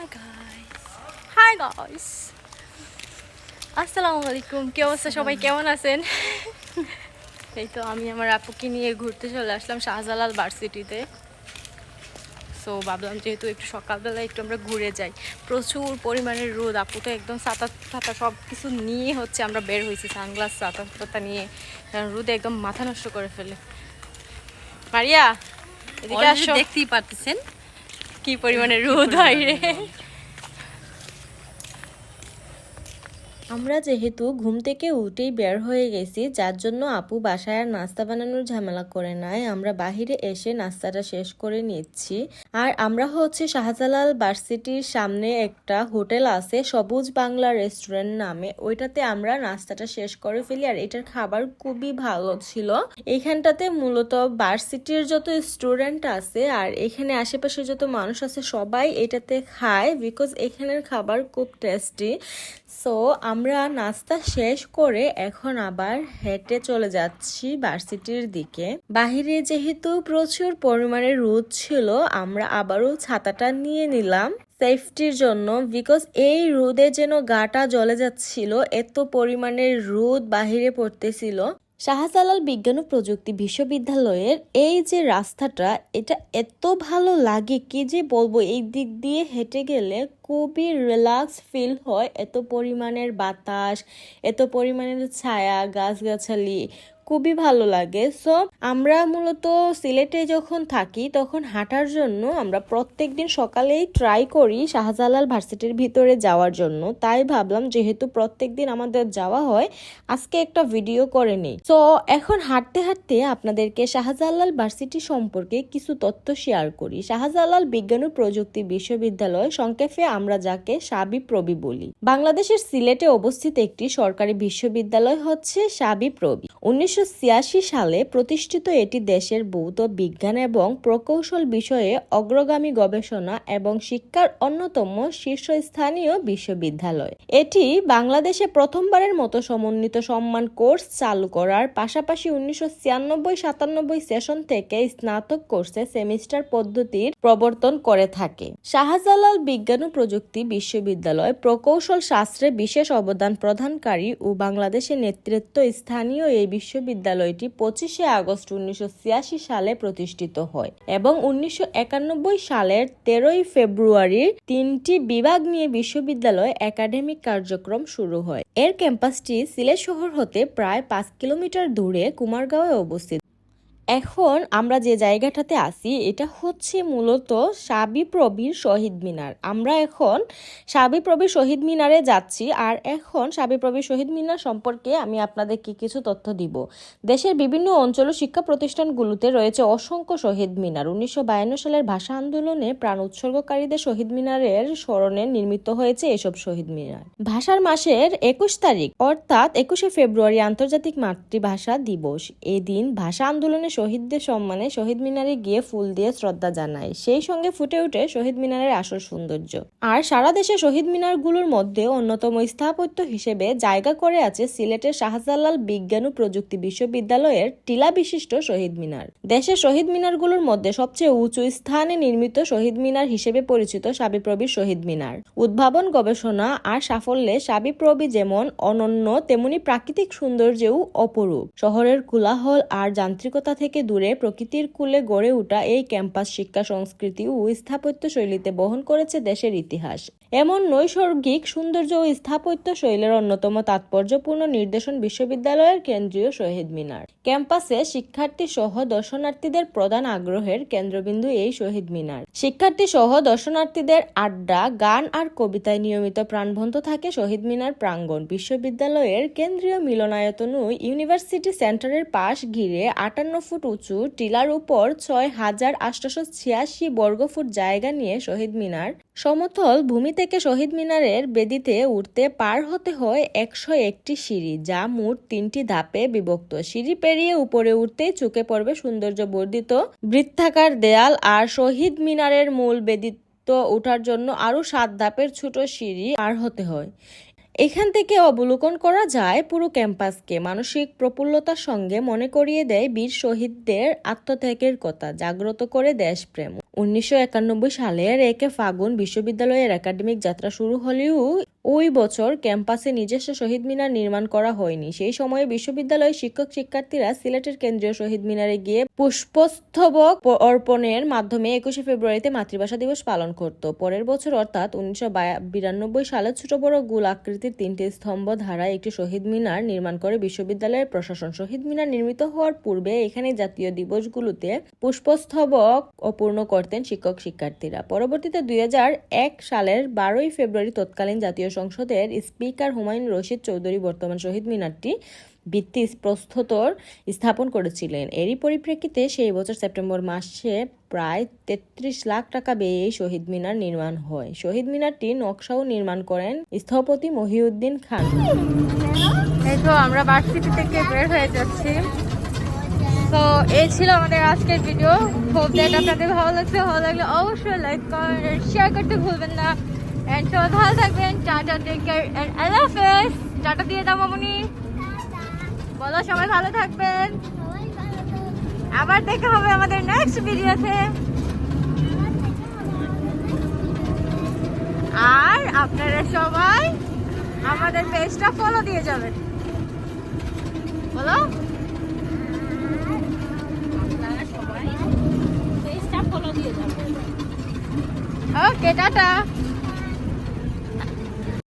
Hi guys hi guys আসসালামু আলাইকুম কি অবস্থা? সবাই কেমন আছেন? এই তো আমি আমার আপুকে নিয়ে ঘুরতে চলে আসলাম শাহজালাল ভার্সিটিতে। সো ভাবলাম যেহেতু একটু সকালবেলা একটু আমরা ঘুরে যাই। প্রচুর পরিমাণে রোদ। আপু তো একদম ছাতা ছাতা সব কিছু নিয়ে হচ্ছে আমরা বের হয়েছি। সানগ্লাস ছাতা ছাতা নিয়ে। কারণ রোদে একদম মাথা নষ্ট করে ফেলে। মারিয়া এদিকে দেখতেই পারতেছেন। কি পরিমাণে রোদ বাইরে আমরা যেহেতু ঘুম থেকে উঠেই বের হয়ে গেছি, যার জন্য আপু বাসায় আর নাস্তা বানানোর ঝামেলা করে নাই। আমরা বাহিরে এসে নাস্তাটা শেষ করে নিচ্ছি। আর আমরা হচ্ছে শাহজালাল ভার্সিটির সামনে একটা হোটেল আছে, সবুজ বাংলা রেস্টুরেন্ট নামে। ওইটাতে আমরা নাস্তাটা শেষ করে ফেলি আর এটার খাবার খুবই ভালো ছিল। এইখানটাতে মূলত ভার্সিটির যত স্টুডেন্ট আছে আর এখানে আশেপাশে যত মানুষ আছে, সবাই এটাতে খায় বিকজ এখানের খাবার খুব টেস্টি সো আমরা নাস্তা শেষ করে এখন আবার হেঁটে চলে যাচ্ছি ভার্সিটির দিকে। বাহিরে যেহেতু প্রচুর পরিমাণে রোদ ছিল, আমরা আবারও ছাতাটা নিয়ে নিলাম। সেফটির জন্য, বিকজ এই রোদে যেন গাটা জলে যাচ্ছিল, এত পরিমাণের রোদ বাহিরে পড়তেছিল। শাহজালাল বিজ্ঞান ও প্রযুক্তি বিশ্ববিদ্যালয়ের এই যে রাস্তাটা, এটা এত ভালো লাগে কি যে বলব? এই দিক দিয়ে হেঁটে গেলে খুবই রিল্যাক্স ফিল হয়। এত পরিমাণের বাতাস, এত পরিমাণের ছায়া, গাছগাছালি খুবই ভালো লাগে। সো আমরা মূলত সিলেটে যখন থাকি, তখন হাঁটার জন্য আমরা প্রত্যেক দিন সকালেই ট্রাই করি শাহজালাল ভার্সিটির ভিতরে যাওয়ার জন্য। তাই ভাবলাম, যেহেতু প্রত্যেক দিন আমাদের যাওয়া হয়, আজকে একটা ভিডিও করে নিই। তো এখন হাঁটতে হাঁটতে আপনাদেরকে শাহজালাল ভার্সিটি সম্পর্কে কিছু তথ্য শেয়ার করি। শাহজালাল বিজ্ঞান ও প্রযুক্তি বিশ্ববিদ্যালয়, সংক্ষেপে আমরা যাকে সাবি প্রবি বলি। বাংলাদেশের সিলেটে অবস্থিত একটি সরকারি বিশ্ববিদ্যালয় হচ্ছে সাবি প্রবি উনিশশো সালে প্রতিষ্ঠিত এটি দেশের ভৌত বিজ্ঞান এবং প্রকৌশল বিষয়ে অগ্রগামী গবেষণা এবং শিক্ষার অন্যতম শীর্ষস্থানীয় বিশ্ববিদ্যালয়। এটি বাংলাদেশে প্রথমবারের মতো সমন্বিত সম্মান কোর্স চালু করার পাশাপাশি উনিশশো ছিয়ানব্বই সাতানব্বই সেশন থেকে স্নাতক কোর্সে সেমিস্টার পদ্ধতির প্রবর্তন করে থাকে। শাহজালাল বিজ্ঞান ও প্রযুক্তি বিশ্ববিদ্যালয় প্রকৌশল শাস্ত্রে বিশেষ অবদান প্রদানকারী ও বাংলাদেশের নেতৃত্ব স্থানীয় এই বিশ্ববিদ্যালয়টি পঁচিশে আগস্ট উনিশশো ছিয়াশি সালে প্রতিষ্ঠিত হয় এবং উনিশশো একানব্বই সালের তেরোই ফেব্রুয়ারির তিনটি বিভাগ নিয়ে বিশ্ববিদ্যালয় একাডেমিক কার্যক্রম শুরু হয়। এর ক্যাম্পাসটি সিলেট শহর হতে প্রায় পাঁচ কিলোমিটার দূরে কুমারগাঁওয়ে অবস্থিত। এখন আমরা যে জায়গাটাতে আছি, এটা হচ্ছে মূলত সাবিপ্রবির শহীদ মিনার। আমরা এখন সাবিপ্রবির শহীদ মিনারে যাচ্ছি আর এখন সাবিপ্রবির শহীদ মিনার সম্পর্কে আমি আপনাদেরকে কিছু তথ্য দিব। দেশের বিভিন্ন অঞ্চল ও শিক্ষা প্রতিষ্ঠানগুলোতে রয়েছে অসংখ্য শহীদ মিনার। উনিশশো বায়ান্ন সালের ভাষা আন্দোলনে প্রাণ উৎসর্গকারীদের শহীদ মিনারের স্মরণে নির্মিত হয়েছে এসব শহীদ মিনার। ভাষার মাসের একুশ তারিখ, অর্থাৎ একুশে ফেব্রুয়ারি আন্তর্জাতিক মাতৃভাষা দিবস। এদিন ভাষা আন্দোলনে শহীদদের সম্মানে শহীদ মিনারে গিয়ে ফুল দিয়ে শ্রদ্ধা জানায়। সেই সঙ্গে ফুটে ওঠে শহীদ মিনারের আসল সৌন্দর্য। আর সারা দেশে শহীদ মিনারগুলোর মধ্যে অন্যতম স্থাপত্য হিসেবে জায়গা করে আছে সিলেটের শাহজালাল বিজ্ঞান ও প্রযুক্তি বিশ্ববিদ্যালয়ের টিলা বিশিষ্ট শহীদ মিনার। দেশের শহীদ মিনারগুলোর মধ্যে সবচেয়ে উঁচু স্থানে নির্মিত শহীদ মিনার হিসেবে পরিচিত সাবিপ্রবির শহীদ মিনার। উদ্ভাবন, গবেষণা আর সাফল্যে সাবিপ্রবি যেমন অনন্য, তেমনি প্রাকৃতিক সৌন্দর্যেও অপরূপ। শহরের কোলাহল আর যান্ত্রিকতা থেকে দূরে প্রকৃতির কুলে গড়ে ওঠা এই ক্যাম্পাস শিক্ষা সংস্কৃতি ও স্থাপত্য শৈলীতে বহন করেছে দেশের ইতিহাস। এমন নৈসর্গিক সৌন্দর্য ও স্থাপত্য শৈলের অন্যতম তাৎপর্যপূর্ণ নির্দেশন বিশ্ববিদ্যালয়ের কেন্দ্রীয় শহীদ মিনার। ক্যাম্পাসে শিক্ষার্থী সহ দর্শনার্থীদের প্রধান আগ্রহের কেন্দ্রবিন্দু এই শহীদ মিনার। শিক্ষার্থী সহ দর্শনার্থীদের আড্ডা, গান আর কবিতায় নিয়মিত প্রাণবন্ত থাকে শহীদ মিনার প্রাঙ্গণ। বিশ্ববিদ্যালয়ের কেন্দ্রীয় মিলনায়তন ইউনিভার্সিটি সেন্টারের পাশ ঘিরে আটান্ন ফুট উঁচু, টিলার উপর ছয় হাজার আটশোশো ছিয়াশি বর্গফুট জায়গা নিয়ে শহীদ মিনার সমতল ভূমি থেকে শহীদ মিনারের বেদিতে উঠতে পার হতে হয় একশো একটি সিঁড়ি, যা মোট তিনটি ধাপে বিভক্ত। সিঁড়ি পেরিয়ে উপরে উঠতেই চোখে পড়বে সৌন্দর্য বর্ধিত বৃত্তাকার দেয়াল আর শহীদ মিনারের মূল বেদিত ওঠার জন্য আরও সাত ধাপের ছোট সিঁড়ি পার হতে হয়। এখান থেকে অবলোকন করা যায় পুরো ক্যাম্পাসকে। মানসিক প্রফুল্লতার সঙ্গে মনে করিয়ে দেয় বীর শহীদদের আত্মত্যাগের কথা, জাগ্রত করে দেশপ্রেম। উনিশশো একানব্বই সালের একে ফাগুন বিশ্ববিদ্যালয়ের একাডেমিক যাত্রা শুরু হলেও ওই বছর ক্যাম্পাসে নিজস্ব শহীদ মিনার নির্মাণ করা হয়নি। সেই সময়ে বিশ্ববিদ্যালয়ের শিক্ষক শিক্ষার্থীরা সিলেটের কেন্দ্রীয় শহীদ মিনারে গিয়ে পুষ্পস্তবক অর্পণের মাধ্যমে একুশে ফেব্রুয়ারিতে মাতৃভাষা দিবস পালন করত। পরের বছর অর্থাৎ উনিশশো বিরানব্বই সালে ছোট বড় গোল আকৃতির তিনটি স্তম্ভ ধারায় একটি শহীদ মিনার নির্মাণ করে বিশ্ববিদ্যালয়ের প্রশাসন। শহীদ মিনার নির্মিত হওয়ার পূর্বে এখানে জাতীয় দিবসগুলোতে পুষ্পস্তবক অপূর্ণ করতেন শিক্ষক শিক্ষার্থীরা। পরবর্তীতে দুই হাজার এক সালের বারোই ফেব্রুয়ারি তৎকালীন জাতীয় সংসদের স্পিকার হুমায়ুন রশিদ চৌধুরী বর্তমান শহীদ মিনারটি ভিত্তি প্রস্তুতর স্থাপন করেছিলেন। এরই পরিপ্রেক্ষিতে সেই বছর সেপ্টেম্বর মাসে প্রায় তেত্রিশ লাখ টাকা ব্যয়ে শহীদ মিনার নির্মাণ হয়। শহীদ মিনারটি নকশাও নির্মাণ করেন স্থপতি মহিউদ্দিন খান। এই তো আমরা ভার্সিটি থেকে বের হয়ে যাচ্ছি। তো এই ছিল আমাদের আজকের ভিডিও হোপ দ্যাট আপনাদের ভালো লাগছে। ভালো লাগলে অবশ্যই লাইক কমেন্ট শেয়ার করতে ভুলবেন না। এন্ড সবাই ভালো থাকবেন। Tata take care and Allah tata দিয়ে দাও, মামুনি। বলো সবাই ভালো থাকবেন। আবার দেখা হবে আমাদের নেক্সট ভিডিওতে আর আপনারা সবাই আমাদের পেজটা ফলো দিয়ে যাবেন। বলো আপনারা সবাই পেজটা ফলো দিয়ে যাবেন ওকে টাটা